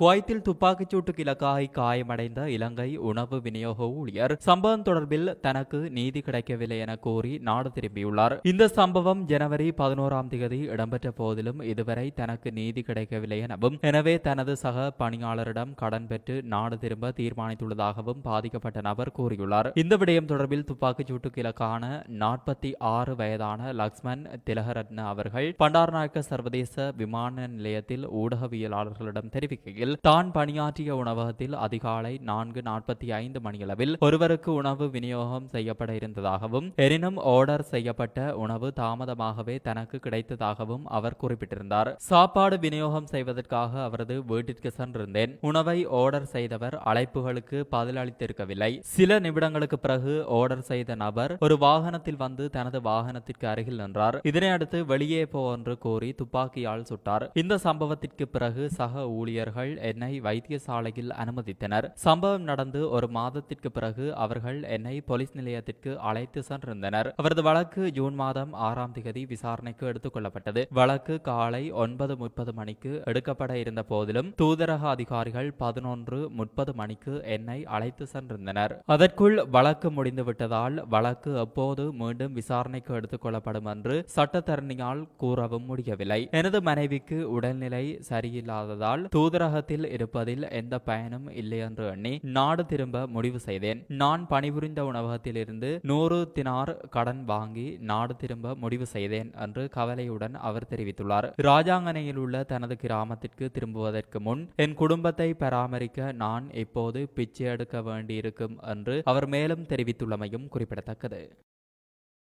குவைத்தில் துப்பாக்கிச்சூட்டுக்கு இலக்காகி காயமடைந்த இலங்கை உணவு விநியோக ஊழியர் சம்பவம் தொடர்பில் தனக்கு நீதி கிடைக்கவில்லை என கூறி நாடு திரும்பியுள்ளார். இந்த சம்பவம் ஜனவரி பதினோராம் தேதி இடம்பெற்ற போதிலும் இதுவரை தனக்கு நீதி கிடைக்கவில்லை எனவும் எனவே தனது சக பணியாளரிடம் கடன் பெற்று நாடு திரும்ப தீர்மானித்துள்ளதாகவும் பாதிக்கப்பட்ட நபர் கூறியுள்ளார். இந்த விடயம் தொடர்பில் துப்பாக்கிச்சூட்டுக்கு இலக்கான நாற்பத்தி ஆறு வயதான லக்ஷ்மண் திலகரத்ன அவர்கள் பண்டாரநாயக்க சர்வதேச விமான நிலையத்தில் ஊடகவியலாளர்களிடம் தெரிவிக்கையில் தான் பணியாற்றிய உணவகத்தில் அதிகாலை நான்கு நாற்பத்தி ஐந்து மணியளவில் ஒருவருக்கு உணவு விநியோகம் செய்யப்பட இருந்ததாகவும் எனினும் ஆர்டர் செய்யப்பட்ட உணவு தாமதமாகவே தனக்கு கிடைத்ததாகவும் அவர் குறிப்பிட்டிருந்தார். சாப்பாடு விநியோகம் செய்வதற்காக அவரது வீட்டிற்கு சென்றிருந்தேன். உணவை ஆர்டர் செய்தவர் அழைப்புகளுக்கு பதிலளித்திருக்கவில்லை. சில நிமிடங்களுக்கு பிறகு ஆர்டர் செய்த நபர் ஒரு வாகனத்தில் வந்து தனது வாகனத்திற்கு அருகில் நின்றார். இதனையடுத்து வெளியே போ என்று கோரி துப்பாக்கியால் சுட்டார். இந்த சம்பவத்திற்கு பிறகு சக ஊழியர்கள் என்னை வைத்தியசாலையில் அனுமதித்தனர். சம்பவம் நடந்து ஒரு மாதத்திற்கு பிறகு அவர்கள் என்னை போலீஸ் நிலையத்திற்கு அழைத்து சென்றிருந்தனர். அவரது வழக்கு ஜூன் மாதம் ஆறாம் தேதி விசாரணைக்கு எடுத்துக் கொள்ளப்பட்டது. வழக்கு காலை ஒன்பது முப்பது மணிக்கு எடுக்கப்பட இருந்த போதிலும் தூதரக அதிகாரிகள் பதினொன்று முப்பது மணிக்கு என்னை அழைத்து சென்றிருந்தனர். அதற்குள் வழக்கு முடிந்துவிட்டதால் வழக்கு எப்போது மீண்டும் விசாரணைக்கு எடுத்துக் கொள்ளப்படும் என்று சட்டத்தரணியால் கூறவும் முடியவில்லை. எனது மனைவிக்கு உடல்நிலை சரியில்லாததால் உலகத்தில் இருப்பதில் எந்த பயனும் இல்லை என்று எண்ணி நாடு திரும்ப முடிவு செய்தேன். நான் பணிபுரிந்த உணவகத்திலிருந்து நூறு தினார் கடன் வாங்கி நாடு திரும்ப முடிவு செய்தேன் என்று கவலையுடன் அவர் தெரிவித்துள்ளார். ராஜாங்கனையில் உள்ள தனது கிராமத்திற்கு திரும்புவதற்கு முன் என் குடும்பத்தை பராமரிக்க நான் இப்போது பிச்சை எடுக்க வேண்டியிருக்கும் என்று அவர் மேலும் தெரிவித்துள்ளமையும் குறிப்பிடத்தக்கது.